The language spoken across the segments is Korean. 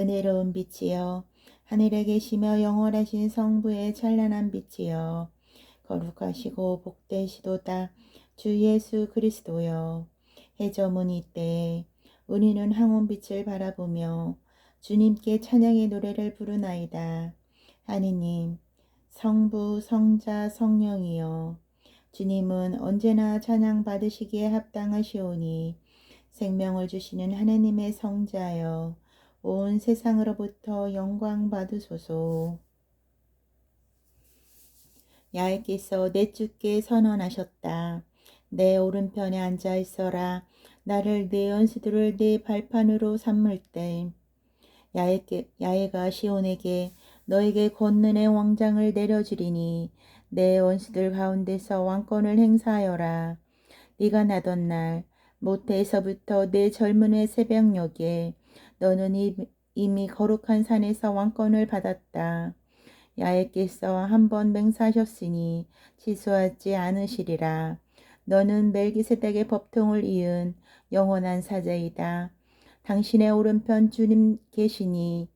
은혜로운 빛이여 하늘에 계시며 영원하신 성부의 찬란한 빛이여 거룩하시고 복되시도다 주 예수 그리스도여 해저무니 때 우리는 항온빛을 바라보며 주님께 찬양의 노래를 부르나이다. 하느님 성부 성자 성령이여 주님은 언제나 찬양 받으시기에 합당하시오니 생명을 주시는 하나님의 성자여 온 세상으로부터 영광 받으소서. 야훼께서 내 주께 선언하셨다. 내 오른편에 앉아 있어라. 나를 내 연수들을 내 발판으로 삼을 때 야훼께, 야훼가 시온에게 너에게 권능의 왕장을 내려주리니 내 원수들 가운데서 왕권을 행사하여라. 네가 나던 날 모태에서부터 내 젊은의 새벽녘에 너는 이미 거룩한 산에서 왕권을 받았다. 야훼께서 한번 맹사하셨으니 취소하지 않으시리라. 너는 멜기세덱의 법통을 이은 영원한 사자이다. 당신의 오른편 주님 계시니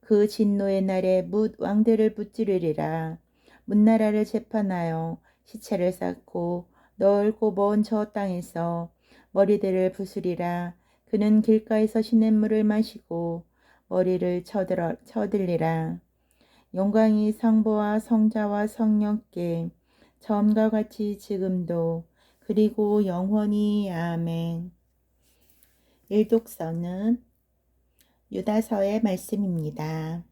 그 진노의 날에 묻 왕들을 붙지르리라. 문나라를 재판하여 시체를 쌓고 넓고 먼 저 땅에서 머리들을 부수리라. 그는 길가에서 시냇물을 마시고 머리를 쳐들어, 쳐들리라. 영광이 성부와 성자와 성령께 처음과 같이 지금도 그리고 영원히 아멘. 일독서는 유다서의 말씀입니다.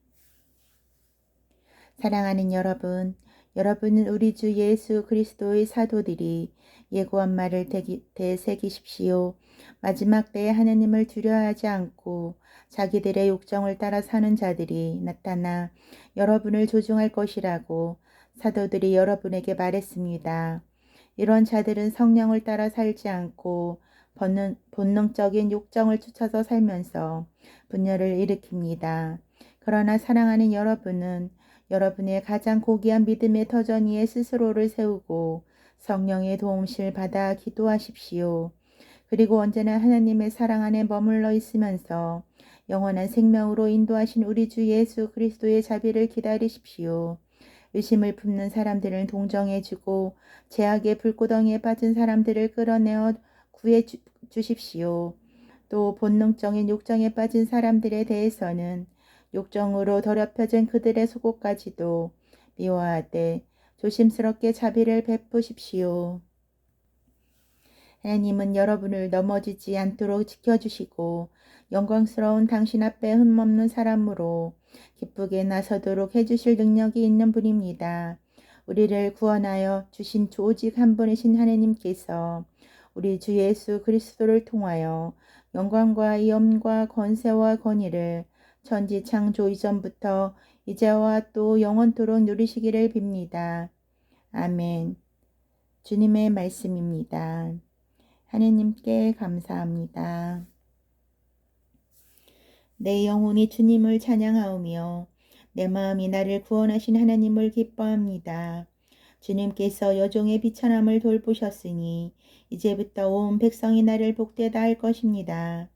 사랑하는 여러분, 여러분은 우리 주 예수 그리스도의 사도들이 예고한 말을 되새기십시오. 마지막 때에 하나님을 두려워하지 않고 자기들의 욕정을 따라 사는 자들이 나타나 여러분을 조종할 것이라고 사도들이 여러분에게 말했습니다. 이런 자들은 성령을 따라 살지 않고 본능, 본능적인 욕정을 쫓아서 살면서 분열을 일으킵니다. 그러나 사랑하는 여러분은 여러분의 가장 고귀한 믿음의 터전 위에 스스로를 세우고 성령의 도움실 받아 기도하십시오. 그리고 언제나 하나님의 사랑 안에 머물러 있으면서 영원한 생명으로 인도하신 우리 주 예수 그리스도의 자비를 기다리십시오. 의심을 품는 사람들을 동정해주고 제약의 불구덩이에 빠진 사람들을 끌어내어 구해 주, 주십시오. 또 본능적인 욕정에 빠진 사람들에 대해서는 욕정으로 더럽혀진 그들의 속옷까지도 미워하되 조심스럽게 자비를 베푸십시오. 하나님은 여러분을 넘어지지 않도록 지켜주시고 영광스러운 당신 앞에 흠없는 사람으로 기쁘게 나서도록 해주실 능력이 있는 분입니다. 우리를 구원하여 주신 오직 한 분이신 하나님께서 우리 주 예수 그리스도를 통하여 영광과 영과 권세와 권위를 천지 창조 이전부터 이제와 또 영원토록 누리시기를 빕니다. 아멘. 주님의 말씀입니다. 하느님께 감사합니다. 내 영혼이 주님을 찬양하오며 내 마음이 나를 구원하신 하나님을 기뻐합니다. 주님께서 여종의 비천함을 돌보셨으니 이제부터 온 백성이 나를 복되다 할 것입니다.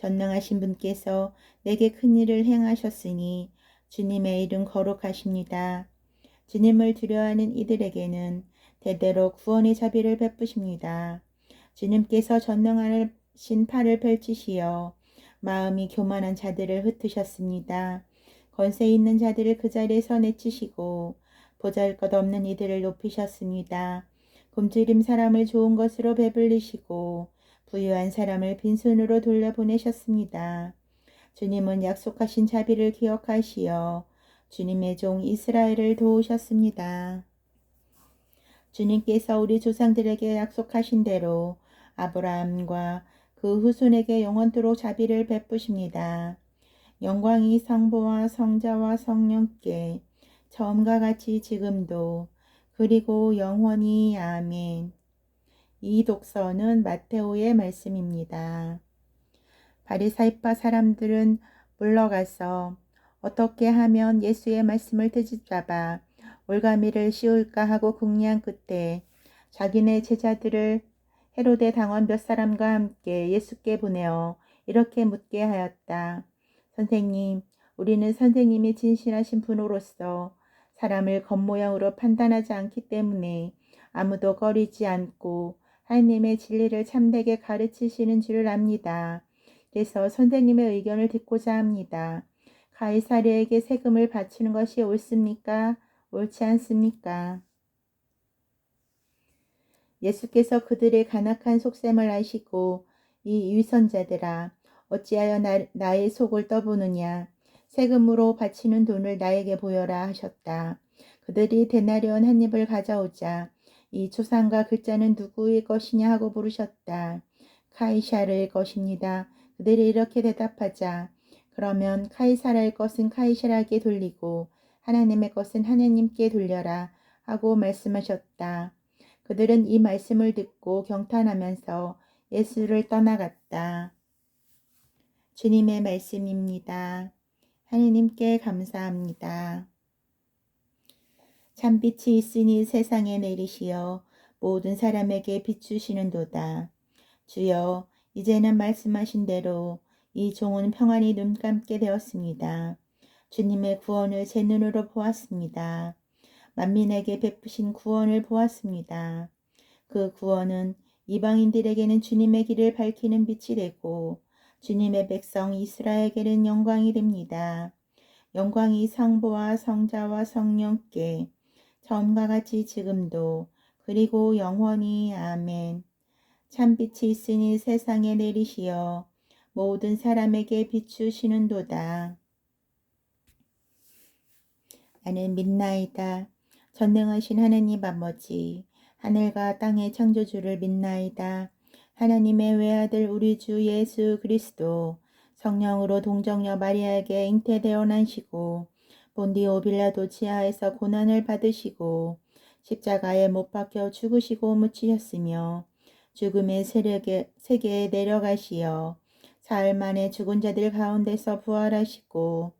전능하신 분께서 내게 큰 일을 행하셨으니 주님의 이름 거룩하십니다. 주님을 두려워하는 이들에게는 대대로 구원의 자비를 베푸십니다. 주님께서 전능하신 팔을 펼치시어 마음이 교만한 자들을 흩으셨습니다. 권세 있는 자들을 그 자리에서 내치시고 보잘 것 없는 이들을 높이셨습니다. 굶주림 사람을 좋은 것으로 배불리시고 부유한 사람을 빈손으로 돌려보내셨습니다. 주님은 약속하신 자비를 기억하시어 주님의 종 이스라엘을 도우셨습니다. 주님께서 우리 조상들에게 약속하신 대로 아브라함과 그 후손에게 영원토록 자비를 베푸십니다. 영광이 성부와 성자와 성령께 처음과 같이 지금도 그리고 영원히 아멘. 이 독서는 마테오의 말씀입니다. 바리사이파 사람들은 물러가서 어떻게 하면 예수의 말씀을 트집잡아 올가미를 씌울까 하고 궁리한 끝에 자기네 제자들을 헤로데 당원 몇 사람과 함께 예수께 보내어 이렇게 묻게 하였다. 선생님, 우리는 선생님이 진실하신 분으로서 사람을 겉모양으로 판단하지 않기 때문에 아무도 거리지 않고 하나님의 진리를 참되게 가르치시는 줄을 압니다. 그래서 선생님의 의견을 듣고자 합니다. 가이사르에게 세금을 바치는 것이 옳습니까? 옳지 않습니까? 예수께서 그들의 간악한 속셈을 아시고 이 위선자들아 어찌하여 나, 나의 속을 떠보느냐 세금으로 바치는 돈을 나에게 보여라 하셨다. 그들이 데나리온 한 입을 가져오자 이 초상과 글자는 누구의 것이냐 하고 물으셨다. 카이샤르의 것입니다. 그들이 이렇게 대답하자 그러면 카이사라의 것은 카이사라에게 돌리고 하나님의 것은 하나님께 돌려라 하고 말씀하셨다. 그들은 이 말씀을 듣고 경탄하면서 예수를 떠나갔다. 주님의 말씀입니다. 하느님께 감사합니다. 참빛이 있으니 세상에 내리시어 모든 사람에게 비추시는도다. 주여, 이제는 말씀하신 대로 이 종은 평안히 눈 감게 되었습니다. 주님의 구원을 제 눈으로 보았습니다. 만민에게 베푸신 구원을 보았습니다. 그 구원은 이방인들에게는 주님의 길을 밝히는 빛이 되고 주님의 백성 이스라엘에게는 영광이 됩니다. 영광이 성부와 성자와 성령께 처음과 같이 지금도 그리고 영원히 아멘. 참빛이 있으니 세상에 내리시어 모든 사람에게 비추시는도다. 나는 믿나이다. 전능하신 하나님 아버지, 하늘과 땅의 창조주를 믿나이다. 하나님의 외아들 우리 주 예수 그리스도 성령으로 동정녀 마리아에게 잉태되어 난시고 본디오 빌라도 지하에서 고난을 받으시고 십자가에 못 박혀 죽으시고 묻히셨으며 죽음의 세력에, 세계에 내려가시어 사흘 만에 죽은 자들 가운데서 부활하시고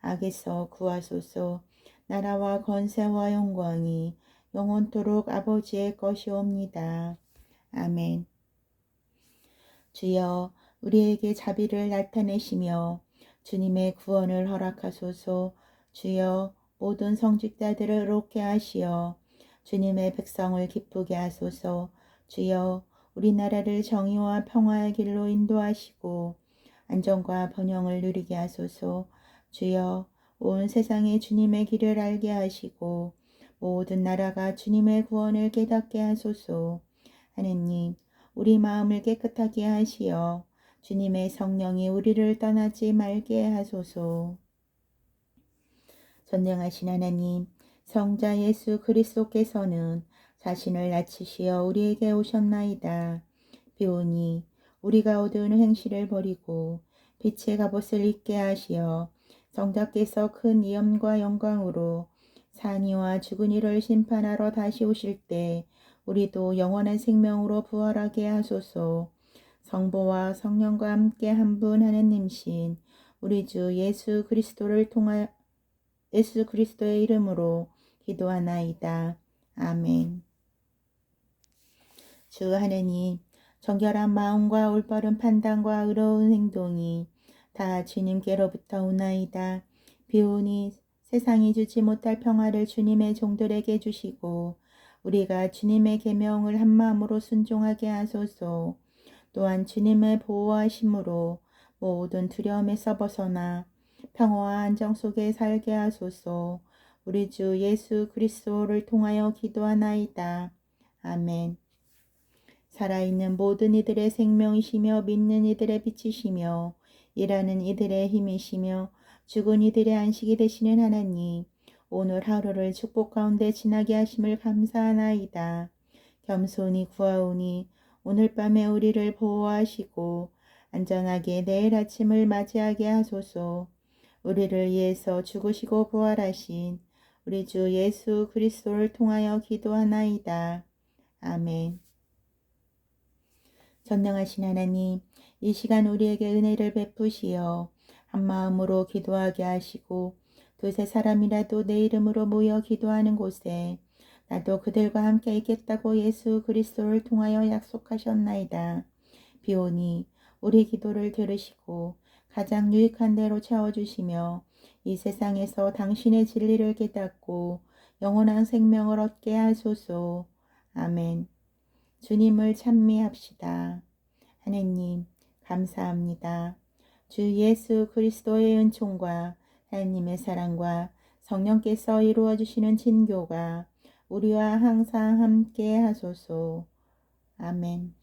악에서 구하소서 나라와 건세와 영광이 영원토록 아버지의 것이옵니다. 아멘. 주여 우리에게 자비를 나타내시며 주님의 구원을 허락하소서 주여 모든 성직자들을 의롭게 하시어 주님의 백성을 기쁘게 하소서 주여 우리나라를 정의와 평화의 길로 인도하시고 안정과 번영을 누리게 하소서 주여 온 세상에 주님의 길을 알게 하시고 모든 나라가 주님의 구원을 깨닫게 하소서 하느님 우리 마음을 깨끗하게 하시어 주님의 성령이 우리를 떠나지 말게 하소서 전능하신 하나님 성자 예수 그리스도께서는 자신을 낮추시어 우리에게 오셨나이다. 비오니 우리가 얻은 행실을 버리고 빛의 갑옷을 입게 하시어 성자께서 큰 위엄과 영광으로 산이와 죽은 이를 심판하러 다시 오실 때 우리도 영원한 생명으로 부활하게 하소서. 성부와 성령과 함께 한 분 하느님신 우리 주 예수 그리스도를 통하여 예수 그리스도의 이름으로 기도하나이다. 아멘. 주 하느님, 정결한 마음과 올바른 판단과 의로운 행동이 다 주님께로부터 오나이다. 비오니 세상이 주지 못할 평화를 주님의 종들에게 주시고 우리가 주님의 계명을 한 마음으로 순종하게 하소서. 또한 주님의 보호하심으로 모든 두려움에서 벗어나 평화와 안정 속에 살게 하소서. 우리 주 예수 그리스도를 통하여 기도하나이다. 아멘. 살아있는 모든 이들의 생명이시며 믿는 이들의 빛이시며 일하는 이들의 힘이시며 죽은 이들의 안식이 되시는 하나님 오늘 하루를 축복 가운데 지나게 하심을 감사하나이다. 겸손히 구하오니 오늘 밤에 우리를 보호하시고 안전하게 내일 아침을 맞이하게 하소서. 우리를 위해서 죽으시고 부활하신 우리 주 예수 그리스도를 통하여 기도하나이다. 아멘. 전능하신 하나님, 이 시간 우리에게 은혜를 베푸시어 한 마음으로 기도하게 하시고 두세 사람이라도 내 이름으로 모여 기도하는 곳에 나도 그들과 함께 있겠다고 예수 그리스도를 통하여 약속하셨나이다. 비오니 우리 기도를 들으시고 가장 유익한 대로 채워주시며 이 세상에서 당신의 진리를 깨닫고 영원한 생명을 얻게 하소서. 아멘. 주님을 찬미합시다. 하느님, 감사합니다. 주 예수 그리스도의 은총과 하나님의 사랑과 성령께서 이루어 주시는 진교가 우리와 항상 함께 하소서. 아멘.